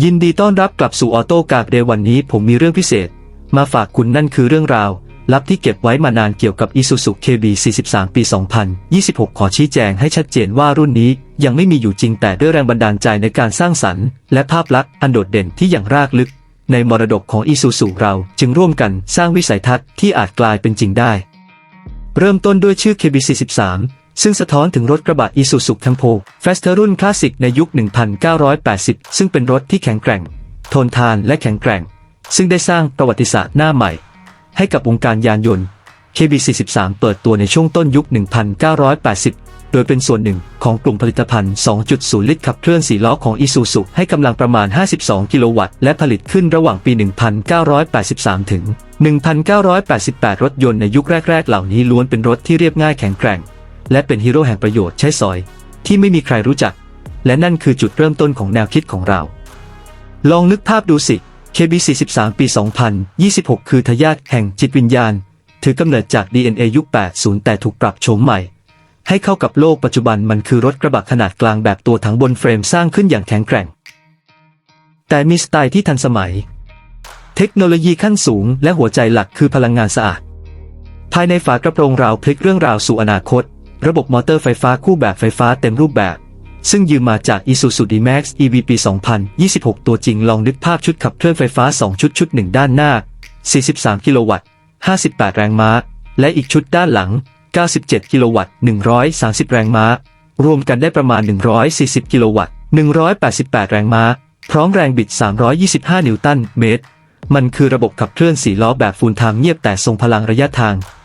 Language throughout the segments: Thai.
ยินดีต้อนรับกลับสู่ออโต้กากเดย์วันนี้ผมมีเรื่องพิเศษ มาฝากคุณนั่นคือเรื่องราว ลับที่เก็บไว้มานานเกี่ยวกับ Isuzu KB 43 ปี 2026 ขอชี้แจงให้ชัดเจนว่ารุ่นนี้ยังไม่มีอยู่จริงแต่ด้วยแรงบันดาลใจในการสร้างสรรค์ และภาพลักษณ์อันโดดเด่นที่อย่างรากลึก ในมรดกของ Isuzu เราจึงร่วมกันสร้างวิสัยทัศน์ที่อาจกลายเป็นจริงได้ เริ่มต้นด้วยชื่อ KB43 ซึ่งสะท้อนถึงรถกระบะ Isuzu Campo Faster รุ่นคลาสสิกในยุค 1980 ซึ่งเป็นรถที่แข็งแกร่ง ทนทานและแข็งแกร่ง ซึ่งได้สร้างประวัติศาสตร์หน้าใหม่ ให้กับวงการยานยนต์ KB43 เปิดตัวในช่วงต้นยุค 1980 โดยเป็นส่วนหนึ่งของกลุ่มผลิตภัณฑ์ 2.0 ลิตรขับเคลื่อน4ล้อของ Isuzu ให้กำลังประมาณ 52 กิโลวัตต์ และผลิตขึ้นระหว่างปี 1983 ถึง 1988 รถยนต์ในยุคแรก ๆ เหล่านี้ล้วนเป็นรถที่เรียบง่ายแข็งแกร่ง และเป็นฮีโร่แห่งประโยชน์ใช้สอย ที่ไม่มีใครรู้จัก และนั่นคือจุดเริ่มต้นของแนวคิดของเรา ลองนึกภาพดูสิ KB43 ปี 2026 คือทายาทแห่งจิตวิญญาณ ถือกำเนิดจาก DNA ยุค 80 แต่ถูกปรับโฉมใหม่ ให้เข้ากับโลกปัจจุบันมันคือรถกระบะขนาดกลางแบบตัวถังบนเฟรมสร้างขึ้นอย่างแข็งแกร่ง แต่มีสไตล์ที่ทันสมัย เทคโนโลยีขั้นสูง และหัวใจหลักคือพลังงานสะอาด ภายในฝากระโปรงราวพลิกเรื่องราวสู่อนาคต ระบบมอเตอร์ไฟฟ้าคู่แบบไฟฟ้าเต็มรูปแบบ ซึ่งยืมมาจาก Isuzu D-Max EV ปี2026 ตัวจริงลองนึกภาพชุดขับเคลื่อนไฟฟ้า 2 ชุดชุดหนึ่งด้านหน้า 43 กิโลวัตต์ 58 แรงม้า และอีกชุดด้านหลัง 97 กิโลวัตต์ 130 แรงม้า รวมกันได้ประมาณ 140 กิโลวัตต์ 188 แรงม้า พร้อมแรงบิด 325 นิวตันเมตร มันคือระบบขับเคลื่อน4ล้อแบบฟูลไทม์เงียบแต่ทรงพลังระยะทาง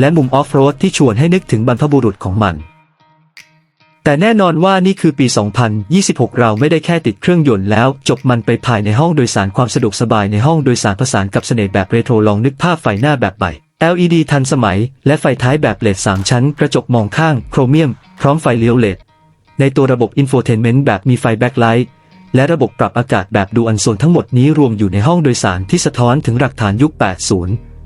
และมุมออฟโรดที่ชวนให้นึกถึงบรรพบุรุษของมัน แต่แน่นอนว่านี่คือปี 2026 เราไม่ได้แค่ติดเครื่องยนต์แล้ว จบมันไปภายในห้องโดยสารความสะดวกสบายในห้องโดยสารผสานกับเสน่ห์แบบเรโทรลองนึกภาพไฟหน้าแบบใหม่ LED ทันสมัย และไฟท้ายแบบเลด3ชั้น กระจกมองข้าง โครเมียม พร้อมไฟเลี้ยวเลดในตัวระบบอินโฟเทนเมนต์แบบมีไฟแบ็คไลท์และระบบปรับอากาศแบบดูอันโซนทั้งหมดนี้รวมอยู่ในห้องโดยสารที่สะท้อนถึงหลักฐานยุค 80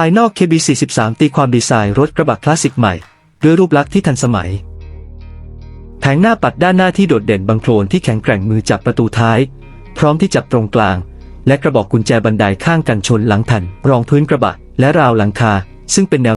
ภายนอก KB43 ตีความดีไซน์รถกระบะคลาสสิกใหม่ ด้วยรูปลักษณ์ที่ทันสมัย แผงหน้าปัดด้านหน้าที่โดดเด่นบังโคลนที่แข็งแกร่งมือจับประตูท้าย พร้อมที่จับตรงกลาง และกระบอกกุญแจบันไดข้างกันชนหลังแผ่นรองพื้นกระบะและราวหลังคา ซึ่งเป็นแนว